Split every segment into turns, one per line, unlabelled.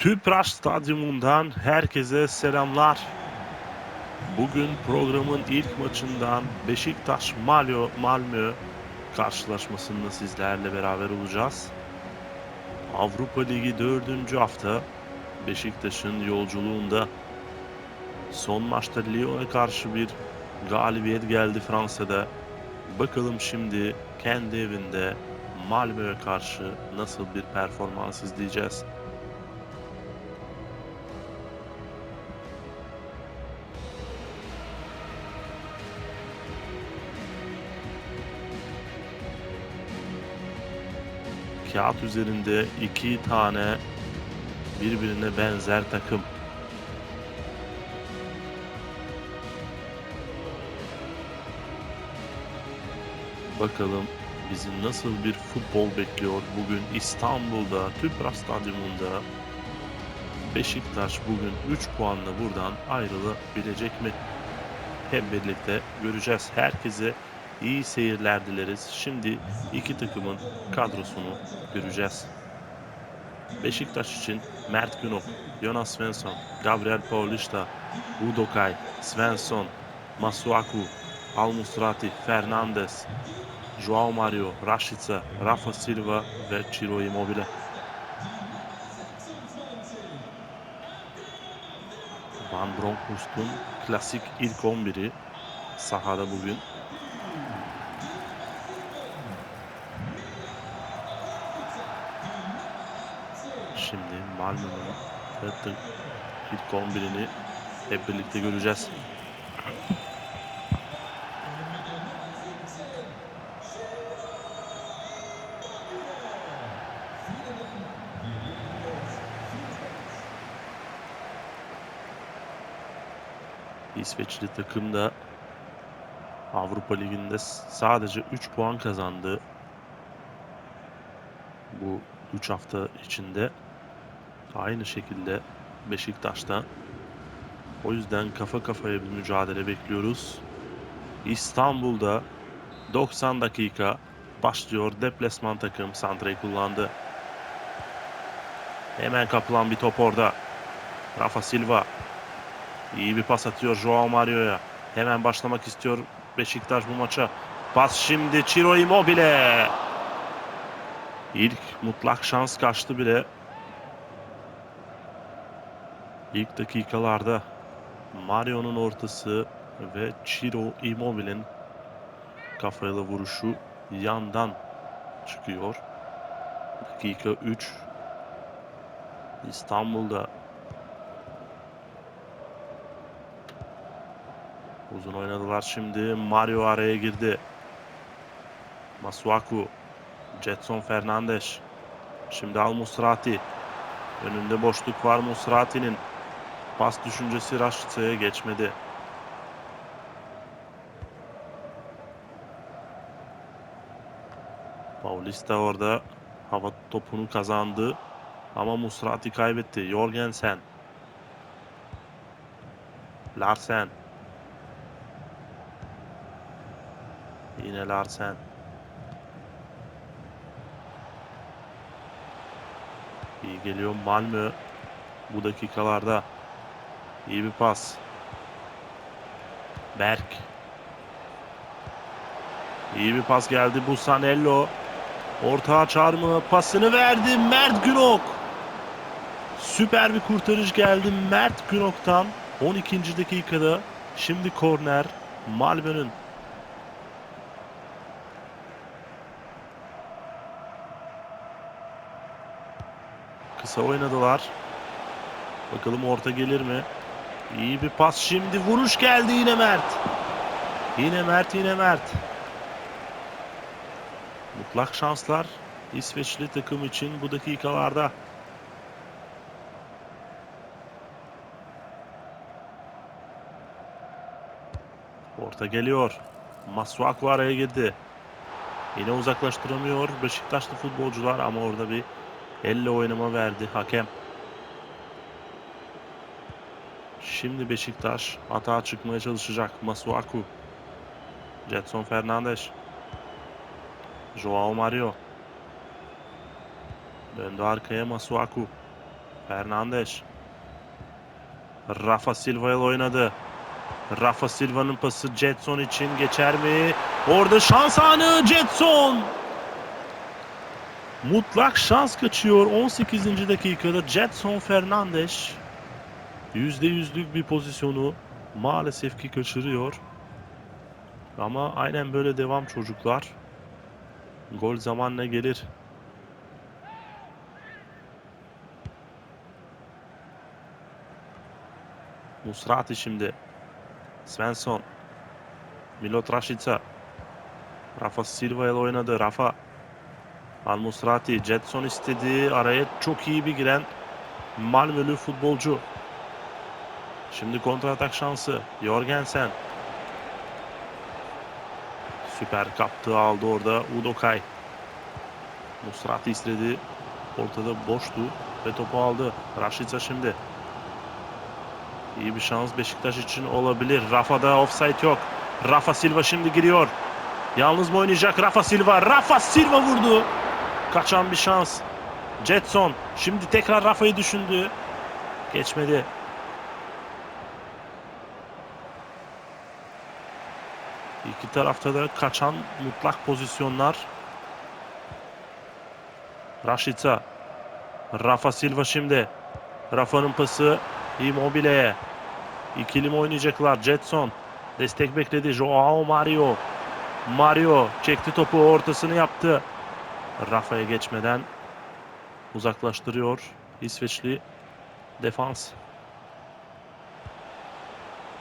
Tüpraş Stadyumundan herkese selamlar. Bugün programın ilk maçından Beşiktaş Malyo Malmö karşılaşmasında sizlerle beraber olacağız. Avrupa Ligi 4. hafta Beşiktaş'ın yolculuğunda son maçta Lyon'a karşı bir galibiyet geldi Fransa'da. Bakalım şimdi kendi evinde Malmö'ye karşı nasıl bir performans izleyeceğiz. Kağıt üzerinde iki tane birbirine benzer takım. Bakalım bizi nasıl bir futbol bekliyor bugün İstanbul'da Tüpraş Stadyumunda. Beşiktaş bugün 3 puanla buradan ayrılabilecek mi? Hep birlikte göreceğiz. Herkese iyi seyirler dileriz. Şimdi iki takımın kadrosunu göreceğiz. Beşiktaş için Mert Günok, Jonas Svensson, Gabriel Paulista, Udokay, Svensson, Masuaku, Almusrati, Fernandes, Joao Mario, Rashica, Rafa Silva ve Ciro Immobile. Van Bronckhorst'un klasik ilk 11'i sahada bugün. Malmö'nün Fethi'nin ilk 11'ini hep birlikte göreceğiz. İsveçli takım da Avrupa Ligi'nde sadece 3 puan kazandı. Bu 3 hafta içinde aynı şekilde Beşiktaş'ta. O yüzden kafa kafaya bir mücadele bekliyoruz. İstanbul'da 90 dakika başlıyor. Deplasman takım Santra'yı kullandı. Hemen kapılan bir top orada. Rafa Silva. İyi bir pas atıyor Joao Mario'ya. Hemen başlamak istiyor Beşiktaş bu maça. Pas şimdi Ciro Immobile. İlk mutlak şans kaçtı bile. İlk dakikalarda Mario'nun ortası ve Ciro Immobile'nin kafayla vuruşu yandan çıkıyor. Dakika 3. İstanbul'da uzun oynadılar şimdi. Mario araya girdi. Masuaku Jetson Fernandes. Şimdi Al Musrati. Önünde boşluk var Musrati'nin. Pas düşüncesi Raşitsa'ya geçmedi. Paulista orada hava topunu kazandı. Ama Musrati kaybetti. Jorgensen. Larsen. Yine Larsen. İyi geliyor Malmö bu dakikalarda. İyi bir pas. Berk. İyi bir pas geldi Busanello. Orta açar? Pasını verdi Mert Günok. Süper bir kurtarış geldi Mert Günok'tan. 12. dakikada. Şimdi korner Malmö'nün. Kısa oynadılar. Bakalım orta gelir mi? İyi bir pas şimdi. Vuruş geldi yine Mert. Yine Mert yine Mert. Mutlak şanslar İsveçli takım için bu dakikalarda. Orta geliyor. Masuaku araya girdi. Yine uzaklaştıramıyor Beşiktaşlı futbolcular ama orada bir elle oynama verdi hakem. Şimdi Beşiktaş hata çıkmaya çalışacak. Masuaku. Jetson Fernandes. Joao Mario. Döndü arkaya Masuaku. Fernandes. Rafa Silva ile oynadı. Rafa Silva'nın pası Jetson için geçer mi? Orada şans anı Jetson. Mutlak şans kaçıyor 18. dakikada Jetson Fernandes. %100'lük bir pozisyonu maalesef ki kaçırıyor. Ama aynen böyle devam çocuklar. Gol zamanla gelir. Musrati şimdi. Svensson. Milot Rashica. Rafa Silva ile oynadı. Rafa. Al Musrati. Jetson istedi. Araya çok iyi bir giren Malmö'lü futbolcu. Şimdi kontratak şansı. Jorgensen. Süper kaptığı aldı orada Udokay. Musrati istedi. Ortada boştu ve topu aldı. Rashica şimdi. İyi bir şans Beşiktaş için olabilir. Rafa'da offside yok. Rafa Silva şimdi giriyor. Yalnız mı oynayacak Rafa Silva? Rafa Silva vurdu. Kaçan bir şans. Jetson şimdi tekrar Rafa'yı düşündü. Geçmedi. İki tarafta da kaçan mutlak pozisyonlar. Rashica. Rafa Silva şimdi. Rafa'nın pası Immobile'ye. İkili mi oynayacaklar? Jetson. Destek bekledi. Joao Mario. Mario çekti topu ortasını yaptı. Rafa'ya geçmeden uzaklaştırıyor İsveçli defans.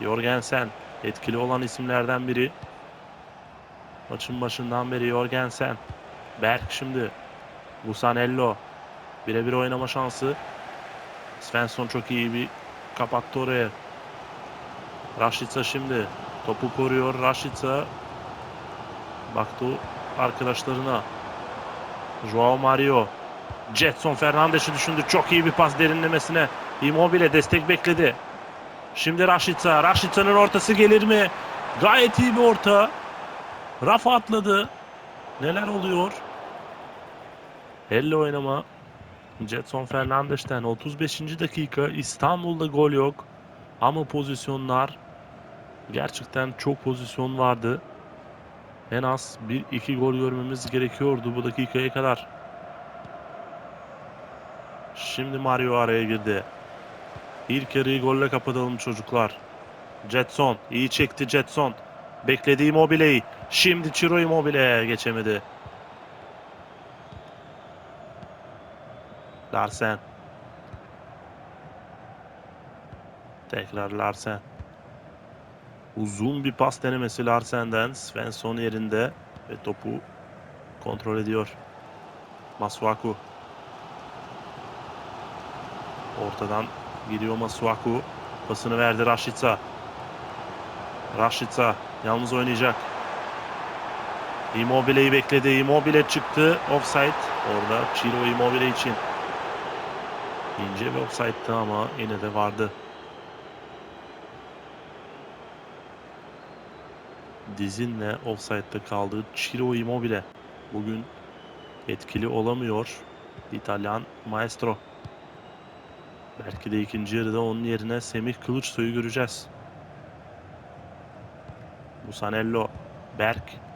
Jorgensen etkili olan isimlerden biri. Maçın başından beri Jorgensen. Berk şimdi. Busanello. Birebir oynama şansı. Svensson çok iyi bir kapattı oraya. Rashica şimdi topu koruyor. Rashica baktı arkadaşlarına. Joao Mario. Jetson Fernandes'i düşündü. Çok iyi bir pas derinlemesine. Immobile destek bekledi. Şimdi Rashica. Rashica'nın ortası gelir mi? Gayet iyi bir orta. Rafa atladı. Neler oluyor? Elle oynama. Jetson Fernandes'ten 35. dakika İstanbul'da gol yok. Ama pozisyonlar gerçekten çok pozisyon vardı. En az bir iki gol görmemiz gerekiyordu bu dakikaya kadar. Şimdi Mario araya girdi. İlk yarıyı golle kapatalım çocuklar. Jetson iyi çekti Jetson. Beklediği Immobile'yi. Şimdi Ciro Immobile geçemedi. Larsen. Tekrar Larsen. Uzun bir pas denemesi Larsen'den. Svensson yerinde ve topu kontrol ediyor. Masuaku. Ortadan giriyor Masuaku. Pasını verdi Rashica. Rashica yalnız oynayacak. Immobile'yi bekledi. Immobile çıktı. Offside. Orada Ciro Immobile için. İnce bir offside'dı ama yine de vardı. Dizinle offside'da kaldığı Ciro Immobile bugün etkili olamıyor. İtalyan maestro. Belki de ikinci yarıda onun yerine Semih Kılıçsoy'u göreceğiz. Musanello, Berk.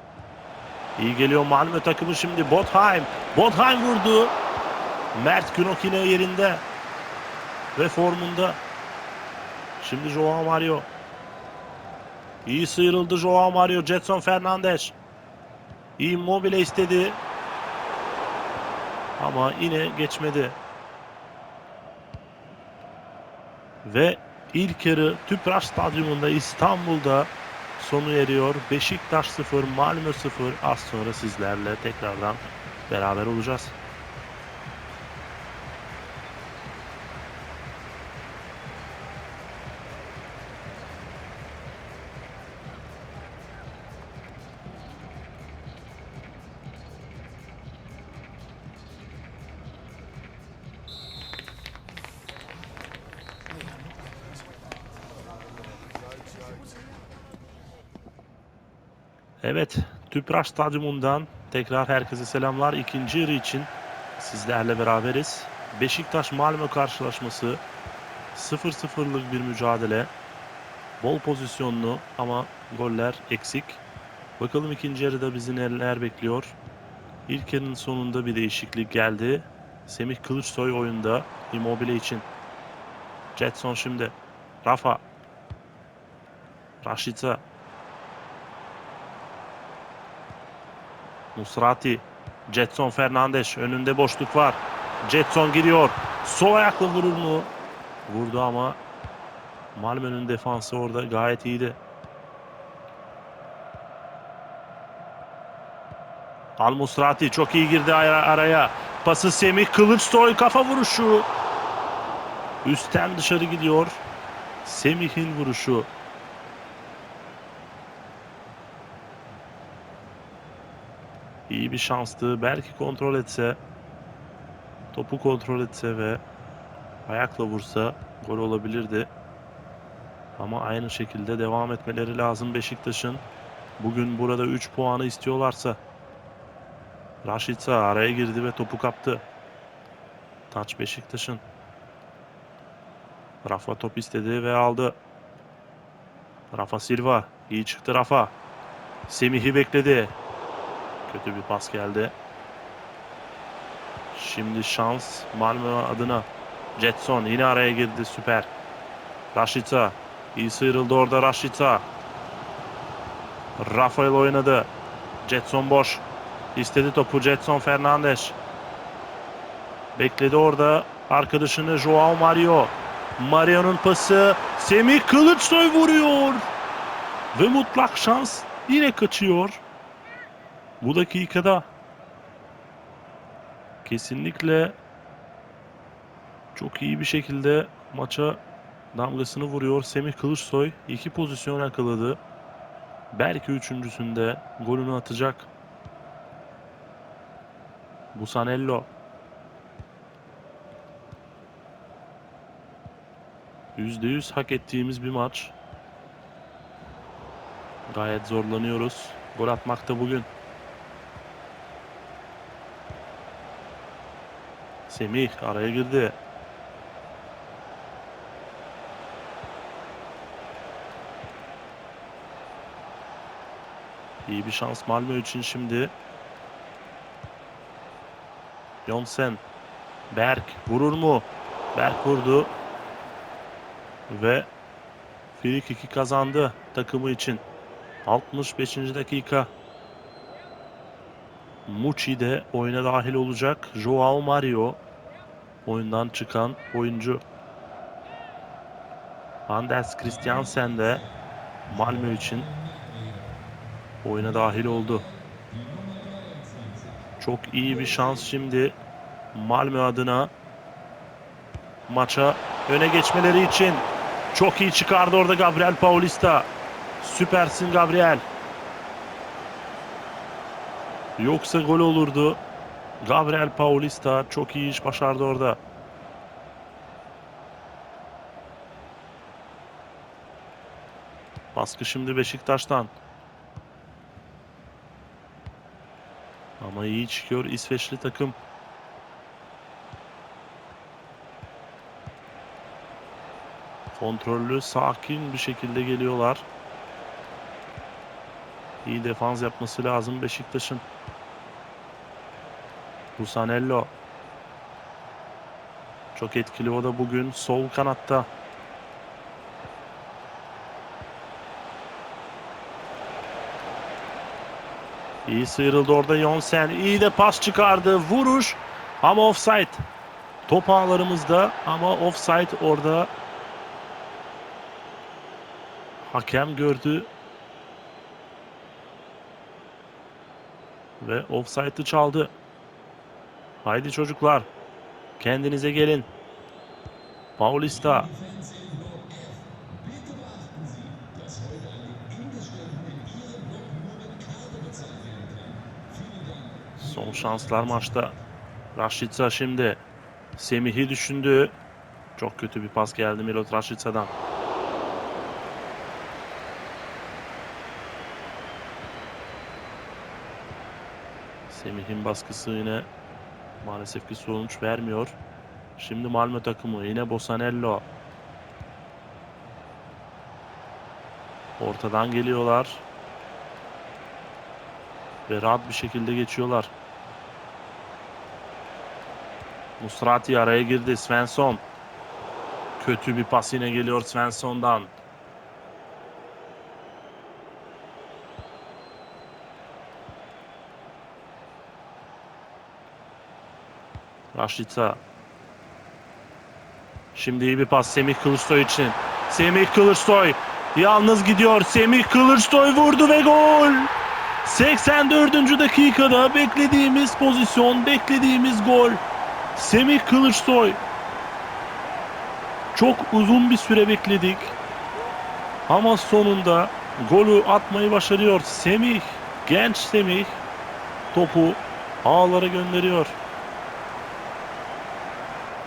İyi geliyor Malmö takımı şimdi. Botheim. Botheim vurdu. Mert Günok yine yerinde. Ve formunda. Şimdi Joao Mario. İyi sıyrıldı Joao Mario. Jetson Fernandes. Immobile istedi. Ama yine geçmedi. Ve ilk yarı Tüpraş Stadyumunda İstanbul'da sonu eriyor. Beşiktaş 0, Malmö 0. Az sonra sizlerle tekrardan beraber olacağız. Tüpraş Stadyumundan tekrar herkese selamlar. İkinci yarı için sizlerle beraberiz. Beşiktaş Malmö karşılaşması 0-0'lık bir mücadele. Bol pozisyonlu ama goller eksik. Bakalım ikinci yarıda bizi neler bekliyor. İlk yarının sonunda bir değişiklik geldi. Semih Kılıçsoy oyunda Immobile için. Jetson şimdi. Rafa. Raşit'a. Musrati. Jetson Fernandes. Önünde boşluk var. Jetson giriyor. Sol ayakla vurur mu? Vurdu ama Malmö'nün defansı orada gayet iyiydi. Al Musrati çok iyi girdi ara- araya. Pası Semih Kılıçsoy kafa vuruşu. Üstten dışarı gidiyor. Semih'in vuruşu. İyi bir şanstı. Belki kontrol etse. Topu kontrol etse ve ayakla vursa gol olabilirdi. Ama aynı şekilde devam etmeleri lazım Beşiktaş'ın. Bugün burada 3 puanı istiyorlarsa. Raşitsa araya girdi ve topu kaptı. Taç Beşiktaş'ın. Rafa top istedi ve aldı. Rafa Silva. iyi çıktı Rafa. Semih'i bekledi. Kötü bir pas geldi. Şimdi şans Malmö adına. Jetson yine araya girdi süper. Raşitsa. iyi sıyrıldı orada Raşitsa. Rafael oynadı. Jetson boş. İstedi topu Jetson Fernandes. Bekledi orada arkadaşını Joao Mario. Mario'nun pası Semih Kılıçsoy vuruyor. Ve mutlak şans yine kaçıyor. Bu dakikada kesinlikle çok iyi bir şekilde maça damgasını vuruyor. Semih Kılıçsoy iki pozisyon yakaladı. Belki üçüncüsünde golünü atacak. Busanello. %100 hak ettiğimiz bir maç. Gayet zorlanıyoruz. Gol atmakta bugün. Semih araya girdi. İyi bir şans Malmö için şimdi. Jonsen. Berk vurur mu? Berk vurdu. Ve free kick'i kazandı takımı için. 65. dakika. Muçi de oyuna dahil olacak. Joao Mario oyundan çıkan oyuncu. Anders Christiansen de Malmö için oyuna dahil oldu. Çok iyi bir şans şimdi Malmö adına maça öne geçmeleri için. Çok iyi çıkardı orada Gabriel Paulista. Süpersin Gabriel. Yoksa gol olurdu. Gabriel Paulista çok iyi iş başardı orada. Baskı şimdi Beşiktaş'tan. Ama iyi çıkıyor İsveçli takım. Kontrollü, sakin bir şekilde geliyorlar. İyi defans yapması lazım Beşiktaş'ın. Busanello. Çok etkili o da bugün sol kanatta. İyi sıyrıldı orada Jonsen. İyi de pas çıkardı. Vuruş ama offside. Top ağlarımızda ama offside orada. Hakem gördü. Ve offside'ı çaldı. Haydi çocuklar. Kendinize gelin. Paulista. Son şanslar maçta. Raşitsa şimdi. Semih'i düşündü. Çok kötü bir pas geldi Milot Raşitsa'dan. Semih'in baskısı yine maalesef ki sonuç vermiyor. Şimdi Malmö takımı yine Bosanello. Ortadan geliyorlar. Ve rahat bir şekilde geçiyorlar. Musrati araya girdi. Svensson. Kötü bir pas yine geliyor Svensson'dan. Raşitsa. Şimdi iyi bir pas Semih Kılıçsoy için. Semih Kılıçsoy yalnız gidiyor. Semih Kılıçsoy vurdu ve gol. 84. dakikada beklediğimiz pozisyon, beklediğimiz gol. Semih Kılıçsoy. Çok uzun bir süre bekledik. Ama sonunda golü atmayı başarıyor. Semih, genç Semih topu ağlara gönderiyor.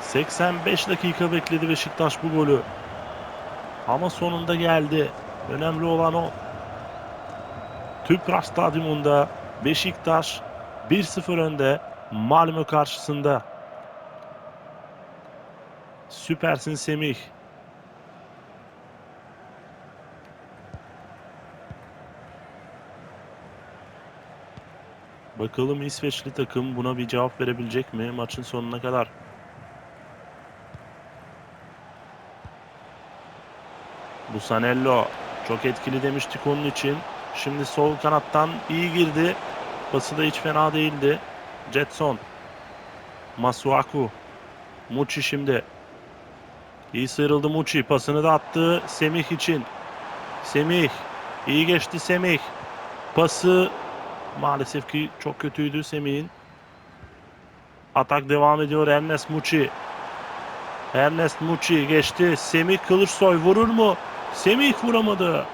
85 dakika bekledi Beşiktaş bu golü. Ama sonunda geldi. Önemli olan o. Tüpraş Stadyumunda Beşiktaş 1-0 önde Malmö karşısında. Süpersin Semih. Bakalım İsveçli takım buna bir cevap verebilecek mi maçın sonuna kadar? Busanello çok etkili demiştik onun için. Şimdi sol kanattan iyi girdi. Pası da hiç fena değildi. Jetson. Masuaku. Muçi şimdi. İyi sıyrıldı Muçi. Pasını da attı Semih için. Semih. iyi geçti Semih. Pası maalesef ki çok kötüydü Semih'in. Atak devam ediyor Ernest Muçi. Ernest Muçi geçti. Semih Kılıçsoy vurur mu? Semih vuramadı.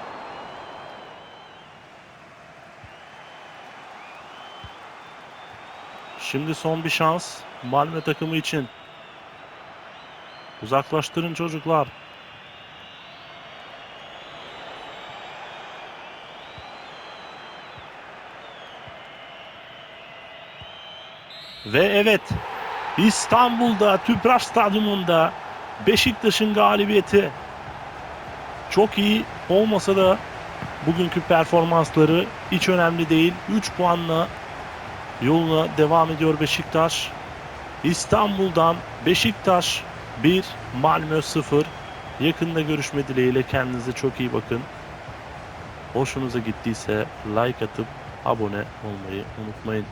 Şimdi son bir şans Malmö takımı için. Uzaklaştırın çocuklar. Ve evet İstanbul'da Tüpraş Stadyumunda Beşiktaş'ın galibiyeti çok iyi olmasa da bugünkü performansları hiç önemli değil. 3 puanla yoluna devam ediyor Beşiktaş. İstanbul'dan Beşiktaş 1, Malmö 0. Yakında görüşme dileğiyle kendinize çok iyi bakın. Hoşunuza gittiyse like atıp abone olmayı unutmayın.